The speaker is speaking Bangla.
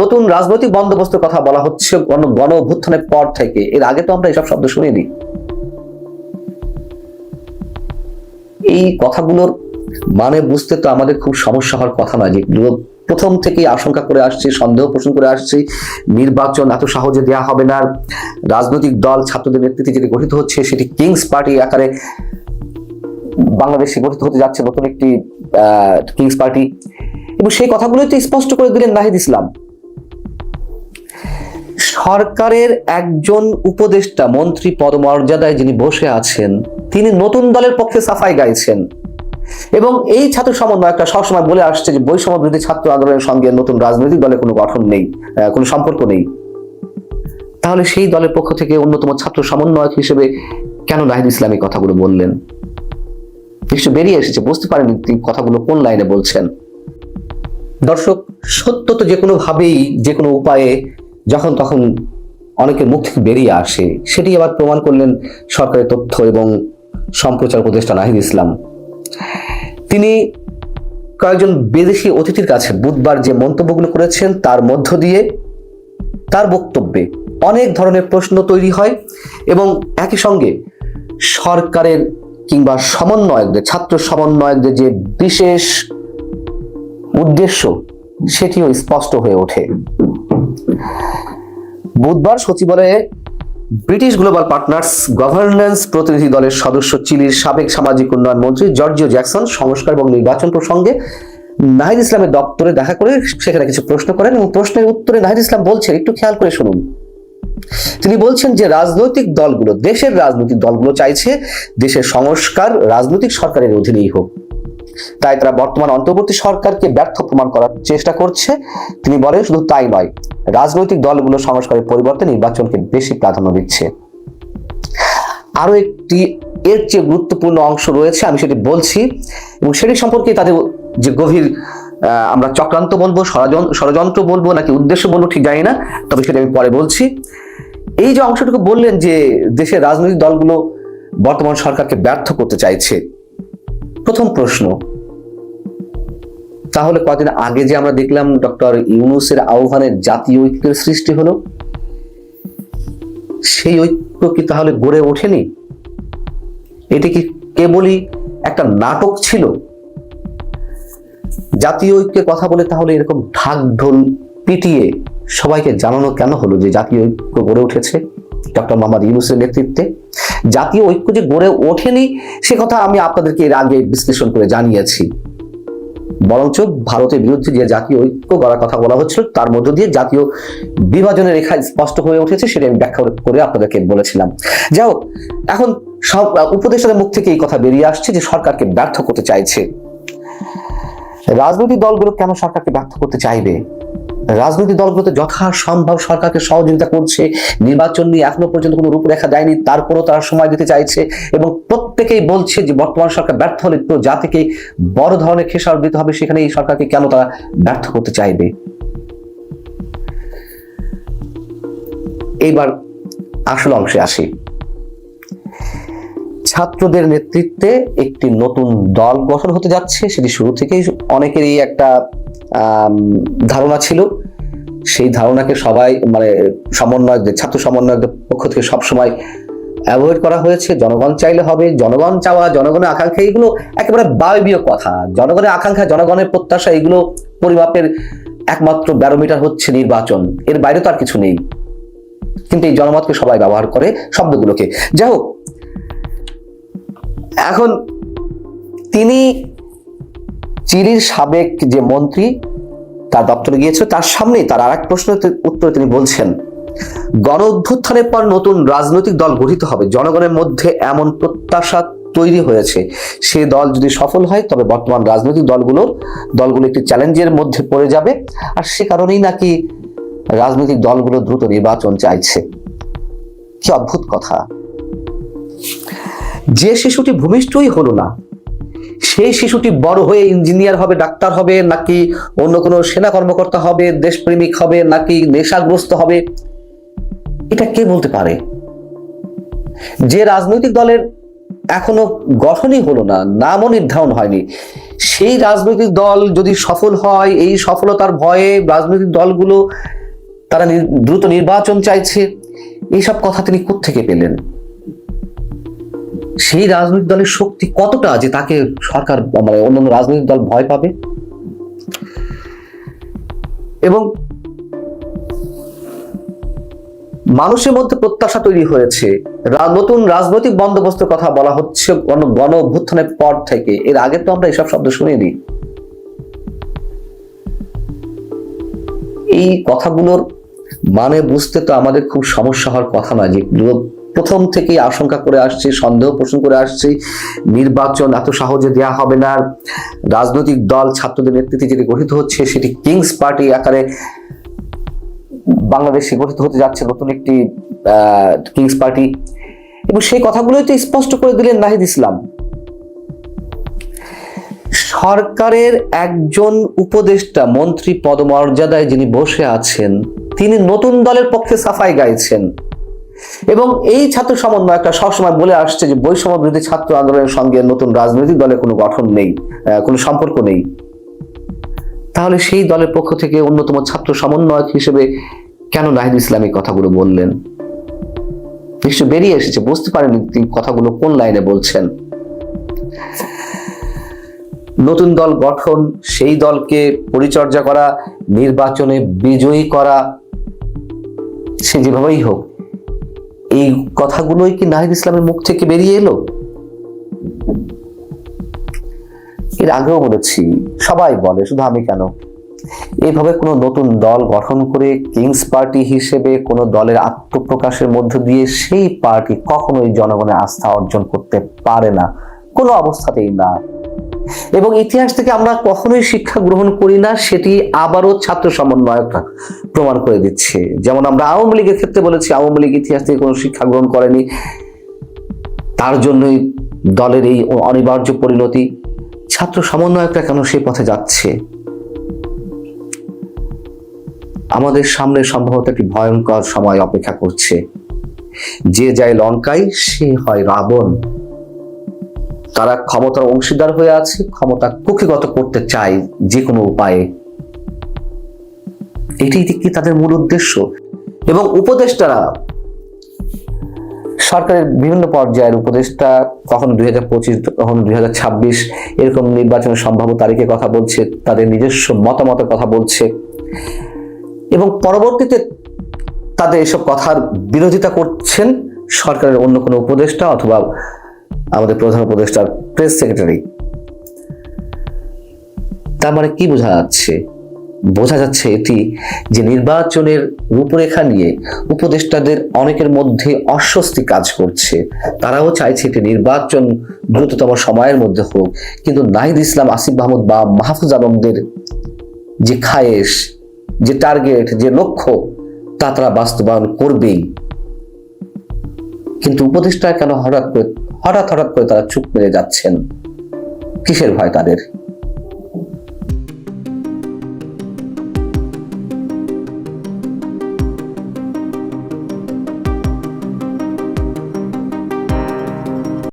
নতুন রাজনৈতিক বন্দোবস্তের কথা বলা হচ্ছে গণ অভ্যুত্থানের পর থেকে। এর আগে তো আমরা এসব শব্দ শুনিনি। এই কথাগুলোর মানে বুঝতে তো আমাদের খুব সমস্যা হওয়ার কথা নয় যেগুলো প্রথম থেকেই আশঙ্কা করে আসছে, সন্দেহ পোষণ করে আসছে। নির্বাচন এত সহজে দেওয়া হবে না। রাজনৈতিক দল, ছাত্রদের নেতৃত্বে যেটি গঠিত হচ্ছে, সেটি কিংস পার্টি আকারে বাংলাদেশে গঠিত হতে যাচ্ছে নতুন একটি কিংস পার্টি এবং সেই কথাগুলোই তো স্পষ্ট করে দিলেন নাহিদ ইসলাম। সরকারের একজন উপদেষ্টা, মন্ত্রী পদমর্যাদায় যিনি বসে আছেন, তিনি নতুন দলের পক্ষে সাফাই গাইছেন। এবং এই ছাত্র সমন্বয়কটা সবসময় বলে আসছে যে বৈষম্য বিরোধী ছাত্র আন্দোলনের সঙ্গে নতুন রাজনৈতিক দলের কোনো গঠন নেই কোনো সম্পর্ক নেই। তাহলে সেই দলের পক্ষ থেকে অন্যতম ছাত্র সমন্বয়ক হিসেবে কেন নাহিদ ইসলাম কথাগুলো বললেন? নিশ্চয় বেরিয়ে এসেছে, বুঝতে পারেন তিনি কথাগুলো কোন লাইনে বলছেন। দর্শক, সত্য তো যে কোনো ভাবেই যে কোনো উপায়ে যখন তখন অনেকের মুখ থেকে বেরিয়ে আসে, সেটি আবার প্রমাণ করলেন সরকারের তথ্য এবং সম্প্রচার উপদেষ্টা নাহিদ ইসলাম। তিনি কয়েকজন বিদেশি অতিথির কাছে বুধবার যে মন্তব্যগুলো করেছেন, তার মধ্য দিয়ে তার বক্তব্যে অনেক ধরনের প্রশ্ন তৈরি হয় এবং একই সঙ্গে সরকারের কিংবা সমন্বয়কদের, ছাত্র সমন্বয়কদের যে বিশেষ উদ্দেশ্য, সেটিও স্পষ্ট হয়ে ওঠে। বুধবার সচিবালয়ে ব্রিটিশ গ্লোবাল পার্টনার্স গভর্নেন্স প্রতিনিধি দলের সদস্য চিলির সাবেক সামাজিক উন্নয়ন মন্ত্রী জর্জিও জ্যাকসন সংস্কার এবং নির্বাচন প্রসঙ্গে নাহিদ ইসলামের দপ্তরে দেখা করে সেখানে কিছু প্রশ্ন করেন এবং প্রশ্নের উত্তরে নাহিদ ইসলাম বলছেন, একটু খেয়াল করে শুনুন। তিনি বলছেন যে রাজনৈতিক দলগুলো, দেশের রাজনৈতিক দলগুলো চাইছে দেশের সংস্কার, রাজনৈতিক সরকারের অধীনেই হোক। তাই তারা বর্তমান অন্তর্বর্তী সরকারকে ব্যর্থ প্রমাণ করার চেষ্টা করছে। তিনি বলেন, শুধু তাই নয় রাজনৈতিক দলগুলো সংস্কারের পরিবর্তে নির্বাচনকে বেশি প্রাধান্য দিচ্ছে। আরও একটি, এর চেয়ে গুরুত্বপূর্ণ অংশ রয়েছে, আমি সেটি বলছি, এবং সেটি সম্পর্কে তাদের যে গভীর আমরা চক্রান্ত বলব ষড়যন্ত্র বলব, নাকি উদ্দেশ্য বলব, ঠিক জানি না, তবে সেটা আমি পরে বলছি। এই যে অংশটুকু বললেন যে দেশের রাজনৈতিক দলগুলো বর্তমান সরকারকে ব্যর্থ করতে চাইছে, প্রথম প্রশ্ন তাহলে কদিন আগে যে আমরা দেখলাম ডক্টর ইউনুসের আহ্বানে জাতীয় ঐক্যের সৃষ্টি হলো, সেই ঐক্য কি তাহলে গড়ে ওঠেনি? এটি কি কেবলই একটা নাটক ছিল? জাতীয় ঐক্যের কথা বলে তাহলে এরকম ঢাক ঢোল পিটিয়ে সবাইকে জানানো কেন হলো যে জাতীয় ঐক্য গড়ে উঠেছে? ডক্টর মোহাম্মদ ইউনুসের নেতৃত্বে। জাতীয় ঐক্য যে গড়ে ওঠেনি, সে কথা আমি আপনাদেরকে এর আগে বিশ্লেষণ করে জানিয়েছি। বরঞ্চ ভারতের বিরুদ্ধে যে জাতীয় ঐক্য গড়ার কথা বলা হচ্ছিল, তার মধ্য দিয়ে জাতীয় বিভাজনের রেখা স্পষ্ট হয়ে উঠেছে, সেটা আমি ব্যাখ্যা করে আপনাদেরকে বলেছিলাম। যাই হোক, এখন সব উপদেষ্টাদের মুখ থেকে এই কথা বেরিয়ে আসছে যে সরকারকে ব্যর্থ করতে চাইছে। রাজনৈতিক দলগুলো কেন সরকারকে ব্যর্থ করতে চাইবে? রাজনৈতিক দলগুলো তো যথাসম্ভব সরকারকে সহযোগিতা করছে। নির্বাচন নিয়ে এখনও পর্যন্ত কোনো রূপরেখা দেয়নি। তারপরও তারা সময় দিতে চাইছে এবং প্রত্যেকেই বলছে যে বর্তমান সরকার ব্যর্থ হলে তো জাতিকে বড় ধরনের খেসার দিতে হবে। সেখানে এই সরকারকে কেন তারা ব্যর্থ করতে চাইবে? এইবার আসল অংশে আসি। ছাত্রদের নেতৃত্বে একটি নতুন দল গঠন হতে যাচ্ছে। সেটি শুরু থেকেই অনেকেরই একটা ধারণা ছিল। সেই ধারণাকে সবাই মানে সমন্বয়কদের, ছাত্র সমন্বয়কদের পক্ষ থেকে সবসময় অ্যাভয়েড করা হয়েছে। জনগণ চাইলে হবে, জনগণ চাওয়া, জনগণের আকাঙ্ক্ষা, এগুলো একেবারে বায়বীয় কথা। জনগণের আকাঙ্ক্ষা, জনগণের প্রত্যাশা, এগুলো পরিমাপের একমাত্র ব্যারোমিটার হচ্ছে নির্বাচন। এর বাইরে তো আর কিছু নেই। কিন্তু এই জনমতকে সবাই ব্যবহার করে শব্দগুলোকে। যাই হোক, এখন তিনি চিলির সাবেক যে মন্ত্রী, তার দপ্তরে গিয়েছিল, তার সামনেই তার আর এক প্রশ্নের উত্তরে তিনি বলছেন গণ অভ্যুত্থানের পর নতুন রাজনৈতিক দল গঠিত হবে। জনগণের মধ্যে এমন প্রত্যাশা তৈরি হয়েছে। সে দল যদি সফল হয়, তবে বর্তমান রাজনৈতিক দলগুলো দলগুলো একটি চ্যালেঞ্জের মধ্যে পড়ে যাবে। আর সে কারণেই নাকি রাজনৈতিক দলগুলো দ্রুত নির্বাচন চাইছে। কি অদ্ভুত কথা। যে শিশুটি ভূমিষ্ঠই হলো না সেই শিশুটি বড় হয়ে ইঞ্জিনিয়ার হবে, ডাক্তার হবে, নাকি অন্য কোনো সেনা কর্মকর্তা হবে, দেশপ্রেমিক হবে, নাকি নেশাগ্রস্ত হবে? এটা কে বলতে পারে? যে রাজনৈতিক দলের এখনও গঠনই হলো না, নামও নির্ধারণ হয়নি, সেই রাজনৈতিক দল যদি সফল হয়, এই সফলতার ভয়ে রাজনৈতিক দলগুলো তারা দ্রুত নির্বাচন চাইছে এইসব কথা তিনি কোত্থেকে পেলেন? সেই রাজনৈতিক দলের শক্তি কতটা যে তাকে সরকার মানে অন্যান্য রাজনৈতিক দল ভয় পাবে? এবং মানুষের মধ্যে প্রত্যাশা তৈরি হয়েছে। নতুন রাজনৈতিক বন্দোবস্তের কথা বলা হচ্ছে গণ অভ্যুত্থানের পর থেকে। এর আগে তো আমরা এসব শব্দ শুনিনি। এই কথাগুলোর মানে বুঝতে তো আমাদের খুব সমস্যা হওয়ার কথা না যেগুলো প্রথম থেকেই আশঙ্কা করে আসছে, সন্দেহ পোষণ করে আসছে, নির্বাচন এত সহজে দেয়া হবে না, রাজনৈতিক দল, ছাত্রদের নেতৃত্বে যেটি গঠিত হচ্ছে সেটি কিংস পার্টি আকারে বাংলাদেশে গঠিত হতে যাচ্ছে, নতুন একটি কিংস পার্টি। এবং সেই কথাগুলোই তো স্পষ্ট করে দিলেন নাহিদ ইসলাম। সরকারের একজন উপদেষ্টা, মন্ত্রী পদমর্যাদায় যিনি বসে আছেন, তিনি নতুন দলের পক্ষে সাফাই গাইছেন। এবং এই ছাত্র সমন্বয়কটা সবসময় বলে আসছে যে বৈষম্য বিরোধী ছাত্র আন্দোলনের সঙ্গে নতুন রাজনৈতিক দলের কোনো গঠন নেই কোনো সম্পর্ক নেই। তাহলে সেই দলের পক্ষ থেকে অন্যতম ছাত্র সমন্বয়ক হিসেবে কেন নাহিদ ইসলাম এই কথাগুলো বললেন? নিশ্চয় বেরিয়ে এসেছে, বুঝতে পারেনি তিনি কথাগুলো কোন লাইনে বলছেন। নতুন দল গঠন, সেই দলকে পরিচর্যা করা, নির্বাচনে বিজয়ী করা, সে যেভাবেই হোক এই কথাগুলোই কি নাহিদ ইসলামের মুখ থেকে বেরিয়ে এলো? এর আগেও বলেছি, সবাই বলে, শুধু আমি কেন? এইভাবে কোনো নতুন দল গঠন করে কিংস পার্টি হিসেবে কোনো দলের আত্মপ্রকাশের মধ্য দিয়ে সেই পার্টি কখনোই জনগণের আস্থা অর্জন করতে পারে না। কোনো অবস্থাতেই না। এবং ইতিহাস থেকে আমরা কখনোই শিক্ষা গ্রহণ করি না, সেটি আবারও ছাত্র সমন্বয়করা প্রমাণ করে দিচ্ছে। যেমন আমরা আওয়ামী লীগের ক্ষেত্রে বলেছি, আওয়ামী লীগ ইতিহাস থেকে কোনো শিক্ষা গ্রহণ করেনি। তার জন্যই দলের এই অনিবার্য পরিণতি, ছাত্র সমন্বয়করা কেন সেই পথে যাচ্ছে? আমাদের সামনে সম্ভবত একটি ভয়ঙ্কর সময় অপেক্ষা করছে। যে যায় লঙ্কায়, সে হয় রাবণ। তারা ক্ষমতার অংশীদার হয়ে আছে, ক্ষমতা কুক্ষিগত করতে চায় যে কোনো উপায়ে। এটি কি তাদের মূল উদ্দেশ্য? এবং উপদেষ্টারা সরকারের বিভিন্ন পর্যায়ের উপদেষ্টা কখনো দুই হাজার পঁচিশ, কখনো দুই হাজার ছাব্বিশ এরকম নির্বাচনের সম্ভাব্য তারিখে কথা বলছে, তাদের নিজস্ব মতামতের কথা বলছে। এবং পরবর্তীতে তাদের এসব কথার বিরোধিতা করছেন সরকারের অন্য কোনো উপদেষ্টা অথবা আমাদের প্রধান উপদেষ্টার প্রেস সেক্রেটারি তার মানে কি বোঝা যাচ্ছে? বোঝা যাচ্ছে এটি যে নির্বাচনের রূপরেখা নিয়ে উপদেষ্টাদের অনেকের মধ্যে অস্বস্তি কাজ করছে। তারাও চাইছে এটি নির্বাচন দ্রুততম সময়ের মধ্যে হোক। কিন্তু নাহিদ ইসলাম, আসিফ মাহমুদ বা মাহফুজ আলমদের যে খায়েশ, যে টার্গেট যে লক্ষ্য, তা তারা বাস্তবায়ন করবেই। কিন্তু উপদেষ্টা কেন হঠাৎ করে হঠাৎ হঠাৎ করে তারা চুপ মেরে যাচ্ছেন? কিসের ভয় তাদের?